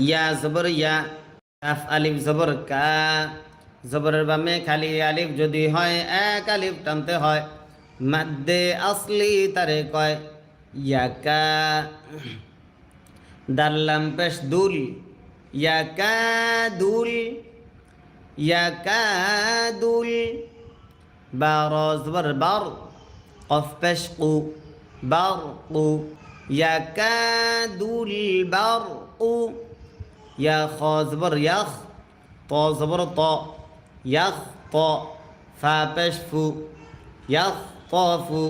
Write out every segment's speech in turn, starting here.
ইয়া জবর ইয়া কাফ আলিফ জবর কা জবরের বামে খালি আলিফ যদি হয় এক আলিফ টানতে হয় মাদ্দে আসলি তারে কয় ইয়াকা দাল্লাম পেশ দুল ইয়াকা দুল ইয়াকা দুল بار زبر بر قف بشق برق يكاد البرق ইয়া খ জবর ইয়াহ ত জবর ত ইয়াহ ত, ফা পেশ ফু ইয়াহ ত ফু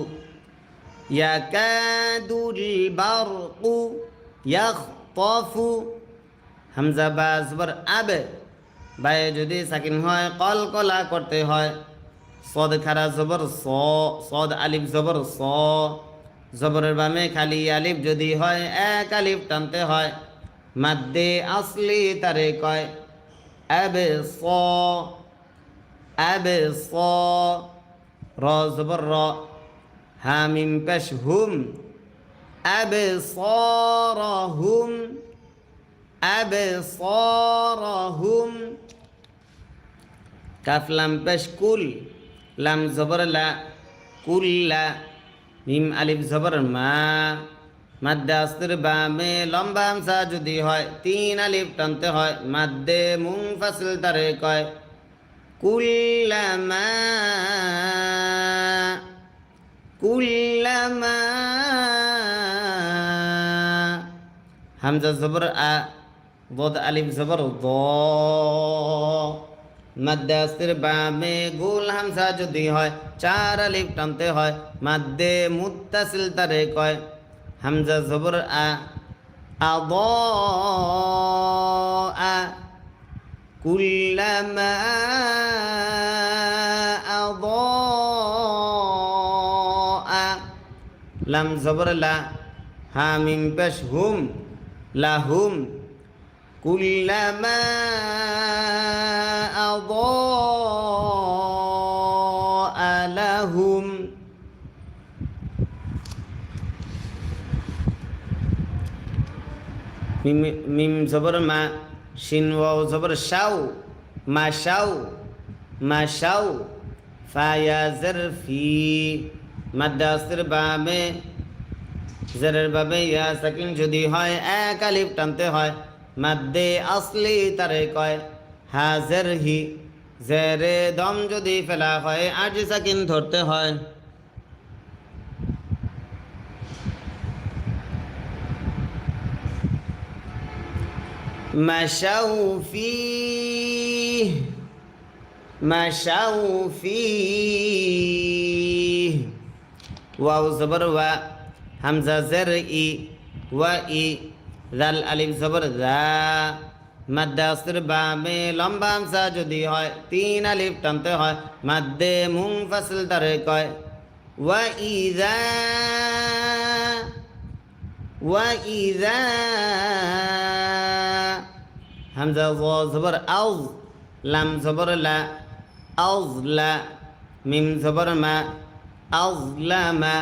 ইয়াকাদুল বারকু ইয়াহ তফু হামজা বা জবর আবে, বায়ে যদি সাকিন হয় কলকলা করতে হয়। সদ খারা স, সদ আলিফ জবর স। জবরের বামে খালি আলিফ যদি হয়, এক আলিফ টানতে হয়। মাদ্দে আসলি তারে কয়, আবে স আবে স র জবর র হামিম পেশ হুম আবে সর হুম আবে সর হুম কাফলাম পেশ, কুল, লাম, জবর, লা কুল্লা মিম, আলিফ, জবর, মা মাদ্দে আস্তির বামে লম্বা আমসা যদি হয়, তিন আলিফ টানতে হয়। মাদ্দে মুং ফাসিল তারে কয়, কুল্লামা কুল্লামা। হামজা জবর আ ضد আলিফ জবর দ। মাদ্দে আস্তির বামে গোল হামসা যদি হয়, চার আলিফ টানতে হয়। মাদ্দে মুত্তাসিল তারে কয় হামজা জবর আ আদ আ আ লাম জবর লা পেশ হুম লাহুম কুল্লামা আদ। মিম জবর মা, শিন ওয়াও জবর শাও, মা শাও মা শাও, ফায়া জরফি মাদ্দাসির বামে, জেরের বাবে ইয়া সাকিন যদি হয়, এক আলিফ টানতে হয়, মাদ্দে আসলি তারে কয়, হাজের হি, জেরে দম যদি ফেলা হয় আজ সাকিন ধরতে হয়। مشوا فيه مشوا فيه واو زبر و همزة زر إي و إي জাল আলিফ জবর জা মাদ্দাসির বামে লম্বা আমসা যদি হয় তিন আলিফ টানতে হয় মাদ্দে মুং ফাসিল তারে কয় ওয়া ইজা ওয়া ইজা হামজা জ জবর আউজ লাম জবর লা আউজ লা মিম জবর মা আউজ লা মা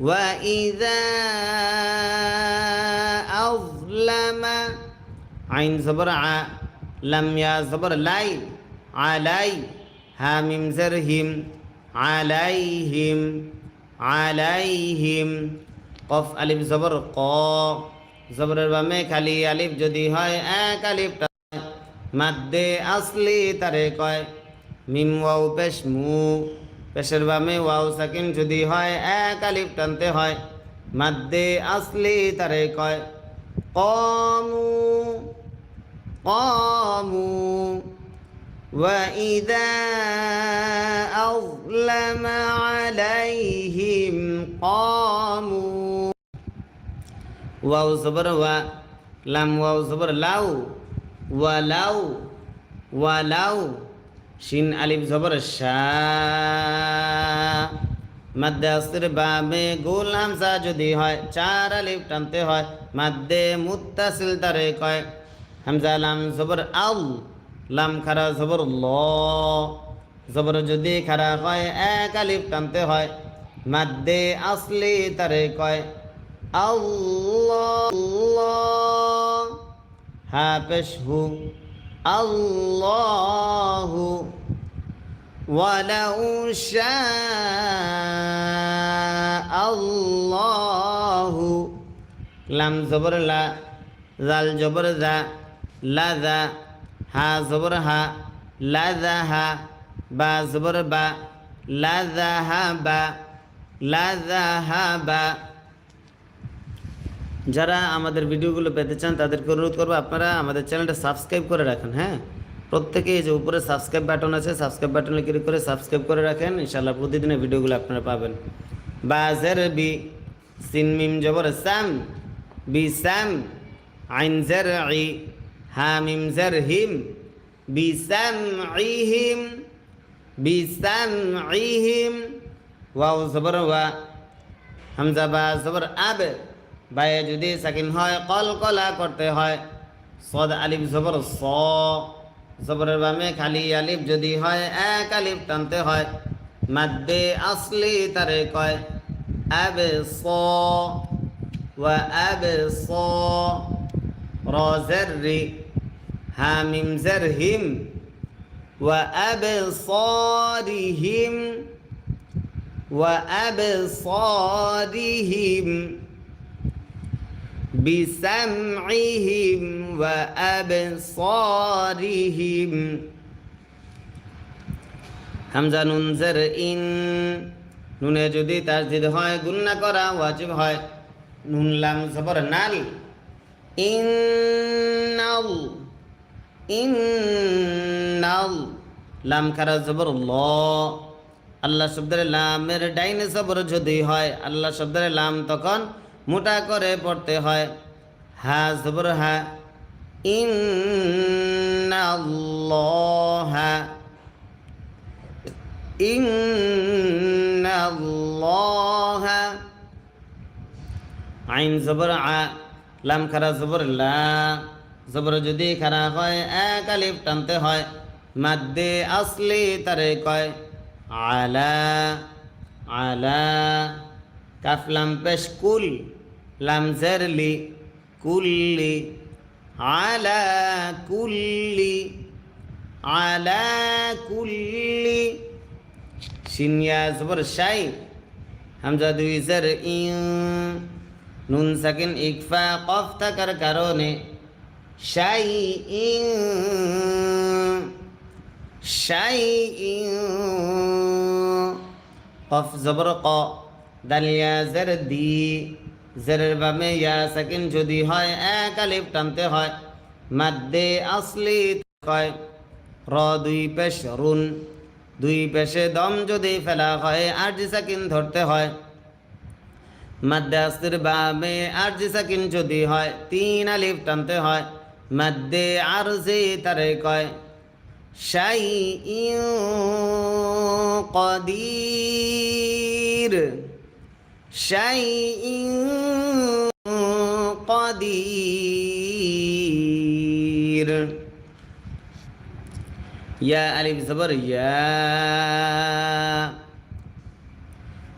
وإذا أظلم عين زبر ع لم يا زبر لاي علي هامم زرهم عليهم عليهم قف ألف زبر قا জবরের বামে খালি আলিফ যদি হয় এক আলিফটা মাদ্দে আসলি তারে কয় মিম ওয়াও পেশ মু পেশের বামে ওয়াও সাকিন যদি হয় এক আলিফ টানতে হয় মাদ্দে আসলি তারে কয় কমু কমু وإذا أظلم عليهم قاموا ওয়াও সবর ওয়া, লাম ওয়াও সবর লাউ, ওয়া লাউ ওয়া লাউ, শিন আলিফ জবর মাদ্দাসের বামে গোল সা যদি হয়, চার আলিফ টানতে হয়, মাদ্দে মুত্তাসিল তারে কয়, হামজা লাম জবর আউ লাম খারা জবর ল। জবর যদি খারা হয়, এক আলিফ টানতে হয়, মাদ্দে আসলি তারে কয় আল্লাহ হা পেশ হু আল্লাহ ولو شاء الله লাম জবর লা জাল জবর জা লা জা হা জবর হা লা জা হা বা জবর বা লা জা হা বা লা জা হা বা যারা আমাদের ভিডিওগুলো পেতে চান, তাদেরকে অনুরোধ করব আপনারা আমাদের চ্যানেলটা সাবস্ক্রাইব করে রাখেন হ্যাঁ? প্রত্যেকে এই যে উপরে সাবস্ক্রাইব বাটন আছে, সাবস্ক্রাইব বাটনে ক্লিক করে সাবস্ক্রাইব করে রাখেন ইনশাল্লাহ প্রতিদিনের ভিডিওগুলো আপনারা পাবেন। বাজের বি, সিন মিম জবর স্যাম বি স্যাম আইন জের ই, হা মিম জের হিম, বি সাম হিম, বি সাম হিম, ওয়াও জবর ওয়া, হামজা বা জবর আব। বায়ে যদি সাকিন হয়, কল কলা করতে হয়। সদ আলিফ, জবর স। জবরের বামে খালি আলিফ যদি হয়, এক আলিফ টানতে হয়। মাদ্দে আসলি তারে কয়, আবে স। ওয়া আবে স। র জের রি, হামিম জের হিম। ওয়া আবে সরি হিম। ওয়া আবে সরি হিম। بسمعهم وأبصارهم হামজা নুন জের ইন নুনে যদি তাসদিদ হয় গুন্না করা ওয়াজিব হয় নুন লাম জবর নাল ইন্নাল ইন্নাল লাম খারা জবর ল আল্লাহ শব্দের লামের ডাইনে জবর যদি হয় আল্লাহ শব্দের লাম তখন মোটা করে পড়তে হয়। হা জবর হা ইন্নাল্লাহা। ইন্নাল্লাহা। আইন জবর আ, লাম খারা জবর লা। জবর যদি খারা হয়, এক আলিফ টানতে হয়। মাদ্দে আসলি তারে কয়, আলা আলা। কাফ লাম পেশ কুল। লাম জেরলি কুল্লি আলা কুল্লি আলা কুল্লি সিনিয়া জবর শাই হামজা দুই জের ই নুন সাকিন ইকফা কফ থাকার কারণে শাই ই শাই ই কফ জবর ক দালিয়া জের দি জেরের বামে ইয়া সাকিন যদি হয়, এক আলিফ টানতে হয়। মাদ্দে আসলি কয়? র দুই পেশ রুন। দুই পেশে দম যদি ফেলা হয়, আরজি সাকিন ধরতে হয়। মাদ্দে আসলির বামে আরজি সাকিন যদি হয়, তিন আলিফ টানতে হয়। মাদ্দে আরজি তারে কয়? শাই কদির। شيء قدير يا ألف زبر يا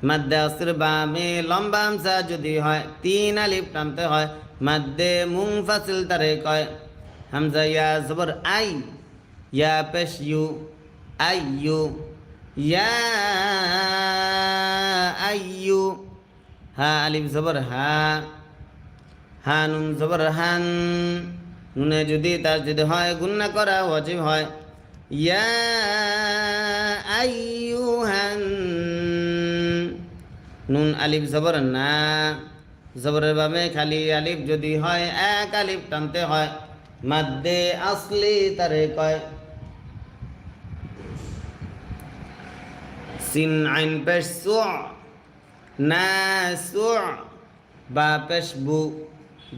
মাদ্দে অস্ত্র বামে লম্বা আমসা যদি হয় তিন আলিফ টানতে হয় মাদ্দে মুং ফাসিল তারে কয় হামজা ইয়া জবর আই ইয়া পেশ ইউ আই ইউ ইয়া আই ইউ হা আলিফ জবর হা। হা নুন জবর হান। নুনে যদি তার যদি হয়, গুন্না করা ওয়াজিব হয়। ইয়া আইয়ুহান। নুন আলিফ জবর না। জবরের বাবে খালি আলিফ যদি হয়, এক আলিফ টানতে হয়। মাদ্দে আসলি তারে কয়। সিন আইন পেশ নাসু' বা পেশ বু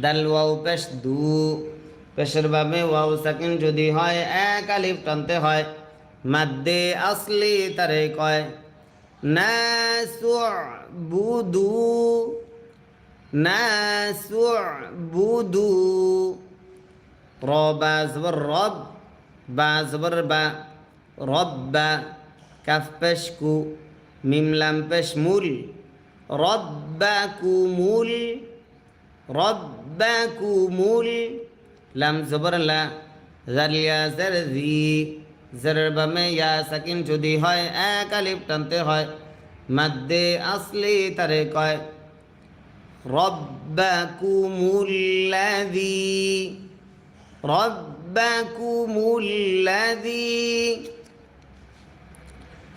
দাল ওয়াও পেশ দু পেশের বাবে ওয়াও সাকিন যদি হয়, এক আলিফ টানতে হয়। মাদ্দে আসলি তারে কয়, নাসু' বুদু। নাসু' বুদু। র বা জবর রব, বা জবর বা রব্বা কাফ পেশ কু মিম লাম পেশ মূল রব্বাকুমুল রব্বাকুমুল। লাম জবর লা জালিয়া জের জি জেরের বামে ইয়া সাকিন যদি হয়, এক আলিফ টানতে হয়, মাদ্দে আসলি তারে কয় রব্বাকুমুল্লাযী রব্বাকুমুল্লাযী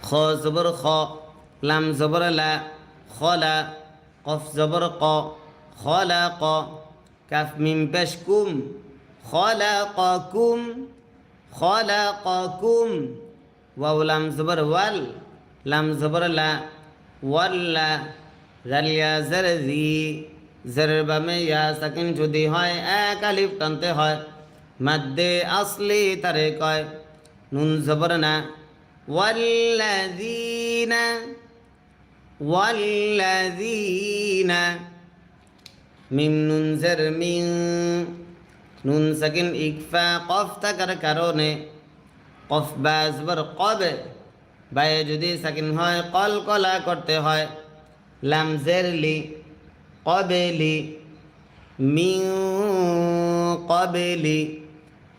খ জবর খ, লাম জবর লা খলা কফ জবর ক খলা ক কাফ মিম পেশ কুম খলা ক কুম খলা ক কুম ওয়াউ লাম জবর ওয়াল লাম জবর লা ওয়াল্লা জালিয়া জের জি জেরের বামে ইয়া সাকিন যদি হয় এক আলিফ টানতে হয় মাদ্দে আসলি তারে কয় নুন জবর না ওয়াল্লাযীনা والذين মিম নুন জের মিন নুন সাকিন ইকফা কফ থাকার কারণে কফ বাজবর কবে বায়ে যদি সাকিন হয় কল কলা করতে হয় লাম জেরলি কবেলি মিন কবেলি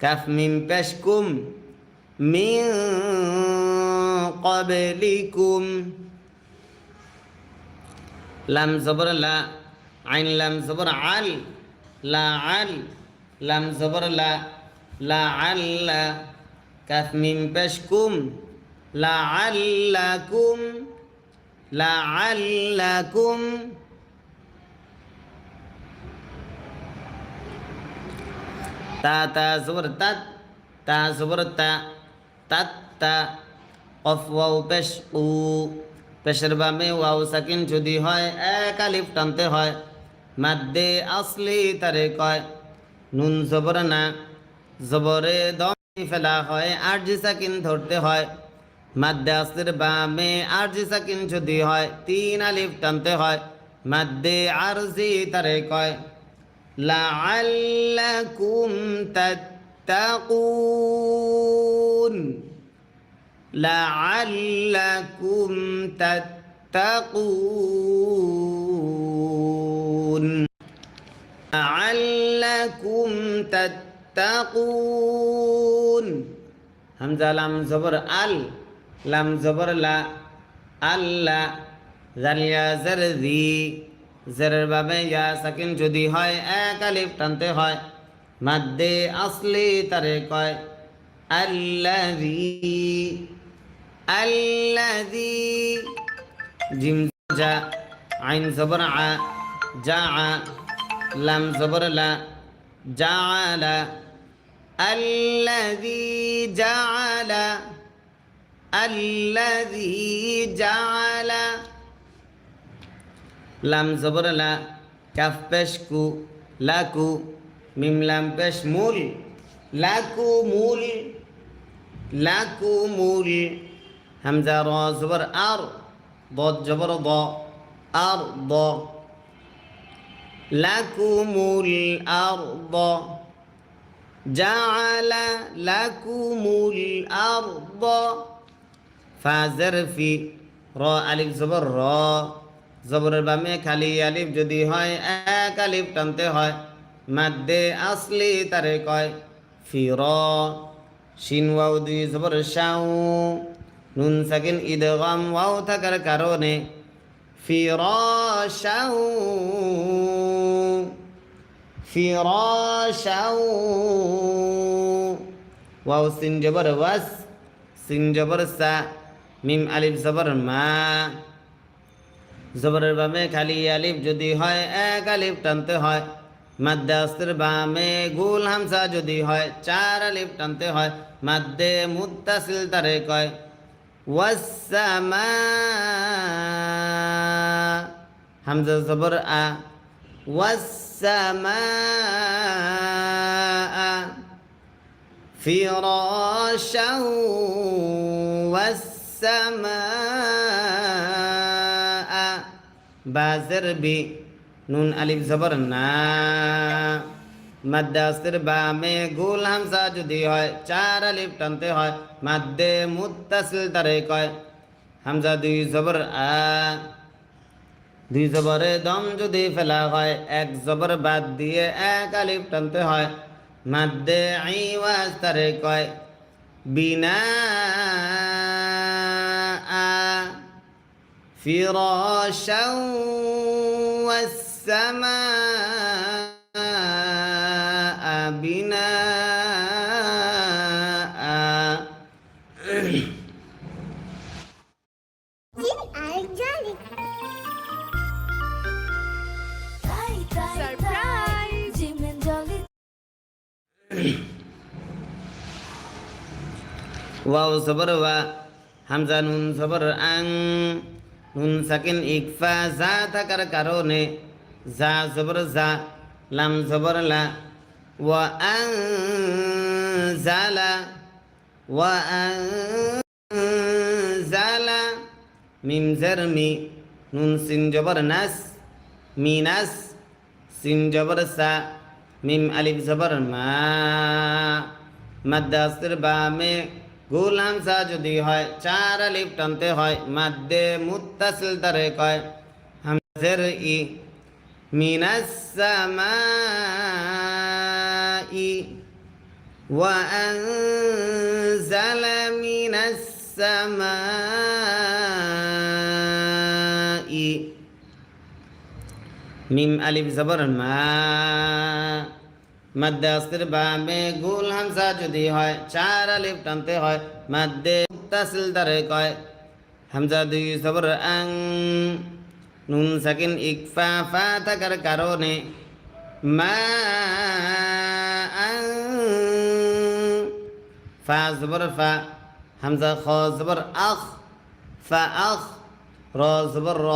কাফ মিম পেশকুম মিন قبلكم লাম জবর লা, আইন লাম জবর আল, লা আল, লাম জবর লা লা আল্লা কাফ মিম পেশ কুম, লা আল্লাকুম লা আল্লাকুম তা তা জবর তাত, তা জবর তা, তাত, তা, কফ ওয়াও পেশ উ। পেশের বামে ওয়াও সাকিন যদি হয়, এক আলিফ টানতে হয়। মাদ্দে আসলি তারে কয়, নুন জবর না। জবরে দম ফেলা হয়, আরজি সাকিন ধরতে হয়। মাদ্দে আসলির বামে আরজি সাকিন যদি হয়, তিন আলিফ টানতে হয়। মাদ্দে আরজি তারে কয়, লাআল্লাকুম তাত্তাকুন। لعلكم تتقون لعلكم تتقون همزة لام زبر ال لام زبر لا আল্লাহ জালিয়া জের জি জেরের বাবে ইয়া সাকিন যদি হয় এক আলিফ টানতে হয় মাদ্দে আসলি তারে কয় আল্লাযী الذي جيم جا عين زبر ع جاع لام زبر لا جعل الذي جعل الذي جعل لام زبر لا كف بشكو لاكو ميم لام بش مول لاكو مول لاكو مول همزة را زبر أر ضاد جبر ضا أرض لكم الأرض جعل لكم الأرض فازر في را ألف زبر را জবরের বামে খালি আলিফ যদি হয় এক আলিফ টানতে হয় মাদ্দে আসলি তারে কয় ফির শিন ওয়াও দুই জবর শাউ নুন সাকিন ইদগাম ওয়াও থাকার কারণে ফিরাশাউ ফিরাশাউ। ওয়াও সিন জবর ওয়াস, সিন জবর সা, মিম আলিফ জবর মা। জবরের বামে খালি আলিফ যদি হয়, এক আলিফ টানতে হয়। মাদ্দে অস্ত্রের বামে গুল হামসা যদি হয়, চার আলিফ টানতে হয়। মাদ্দে মুত্তাসিল তারে কয় والسماء. حمزة الزبر أ. والسماء. فراشا والسماء. بازر بي نون ألف زبرنا না মাদ্দে অস্তের বামে গুল হামসা যদি হয় চার আলিফ টানতে হয় মাদ্দে মুত্তাসিল তারে কয় হামজা দুই জবর আ দুই জবরে দম যদি ফেলা হয় এক জবর বাদ দিয়ে এক আলিফ টানতে হয় মাদ্দে আইওয়াজ তারে কয় বিনা فراشا والسماء ওয়াও সবর ওয়া হামজা নুন সবর আং নুন সাকিন ইকফা যা থাকার কারণে যা জবর যা লাম জবর লা ওয়া আং জালা ওয়া আং জালা মিম জের মি নুন সিন জবর নাস মিনাস সিন জবর সা মিম আলিফ জবর মা মাদ্দাসের বামে গুলাম সা যদি হয়, চার আলিফ টানতে হয়, মাদ্দে মুত্তাসিল তারে কয়, হামজের ই, মিনাস সামাই, ওয়া আনজালা মিনাস সামাই। মিম আলিফ জবর মা মাদ্দে আস্তির বামে গুল হামসা যদি হয়, চার আলিফ টানতে হয়, মাদ্দে মুত্তাসিল কয়, হামজা দুই জবর আং, নুন সাকিন ইকফা ফা থাকার কারণে, মা ফা জবর ফা, হামজা খ জবর আখ, ফা আখ, র জবর র,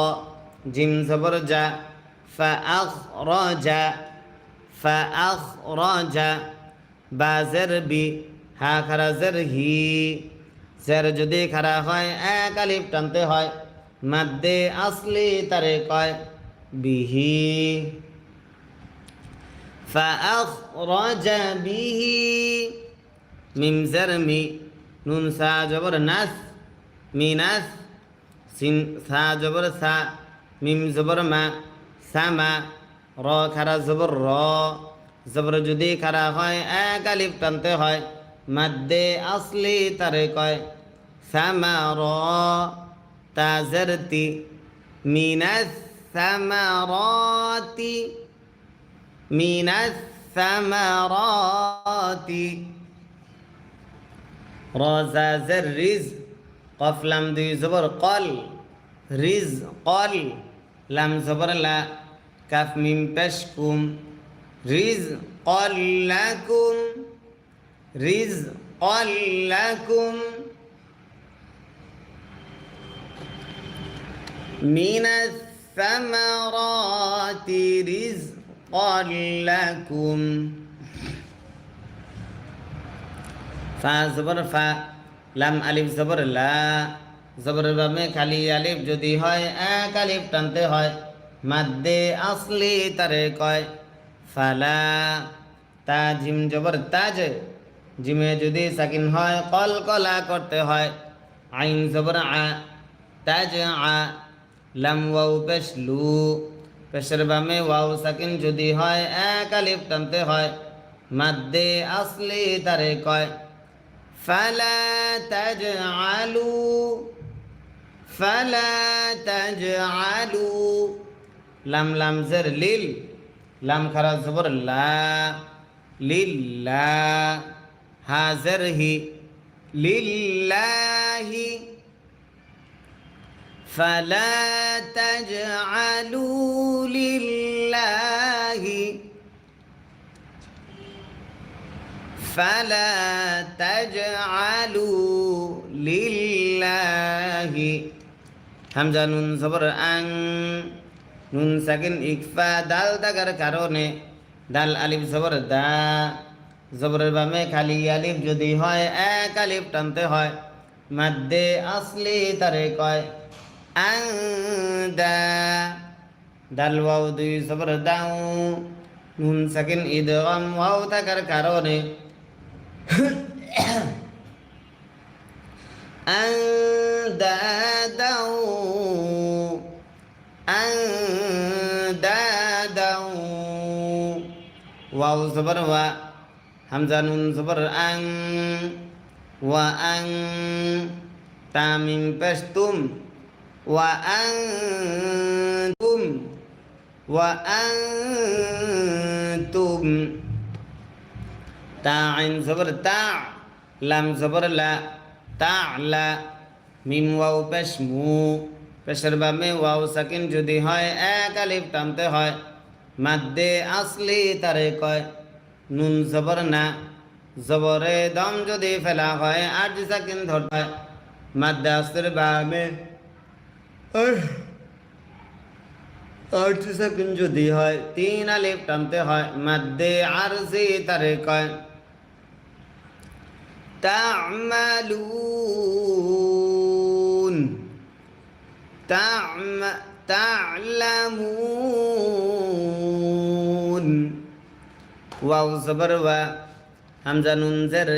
জিম জবর যা ফা আখ র জা। ফা আখ র জা বা জের বি হা খারা জের হি জের যদি খারা হয় এক আলিফ টানতে হয় মাদ্দে আসলি তারে কয় বিহি فأخرج به মিম জের মি নুন সা জবর নাস মিনাস সিন সা জবর সা মিম জবর মা সামা র, খারা, জবর, র। জবর যদি খারা হয়, এক আলিফ টানতে হয়। মাদ্দে আসলি তারে কয়, সামা র। তাজারতি মিনাস সামারাতি মিনাস সামারাতি। রজাজের রিজ কফলাম দুই জবর কল, রিজ কল, লাম জবর লা। زبر لا كف من بشكم رز قل لكم رز قل لكم من الثمرات رزقا لكم ফা জবর ফা লাম আলিফ জবর লা জবরের বামে খালি আলিফ যদি হয় এক আলিফ টানতে হয় মাদ্দে আসলি তারে কয়, ফালা তা জিম জবর তাজ, জিমে যদি সাকিন হয়, কল কলা করতে হয়। আইন জবর আ, তাজ আ, লাম ওয়াউ পেশ লু, পেশের বামে ওয়াও সাকিন যদি হয়, এক আলিফ টানতে হয়। মাদ্দে আসলি তারে কয়, ফালা তাজ আলু, ফালা তাজ আলু। تجعلوا لم لم زر لل لم خرا زبر لا لله هازر هي لله فلا تجعلوا لله فلا تجعلوا لله হামজা নুন সবর আং নুন সাকিন ইকফা, দাল দাগার কারণে, দাল আলিফ জবর দা, জবরের বামে খালি আলিফ যদি হয়, এক আলিফ টানতে হয়। মাদ্দে আসলি তারে কয় আং দা দাল ওয়াও দুই জবর দাউ নুন সাকিন ইদগম ওয়াও থাকার কারণে আং দা দাউ আং ওয়াও জবর ওয়া হামজা নুন জবর আং ওয়া আং তামিম পেশ তুম ওয়া আং তুম ওয়া আং তুম তা আইন জবর তা লাম জবর লা তা লা মিম ওয়াও পেশ মু পেশের বামে ওয়াও সাকিন যদি হয় এক আলিফ টানতে হয় মাদ্দে আসলি তারে কয় নুন জবর না জবরে দম যদি ফেলা হয় আট সাকিন ধরতে হয় মাদ্দে আসর বামে আট সেকেন্ড যদি হয় তিন আলিফ টানতে হয় মাদ্দে আরজি তারে কয় تعملون تعم তা'লামুন ওয়াও জবর ওয়া হামজা নুন জের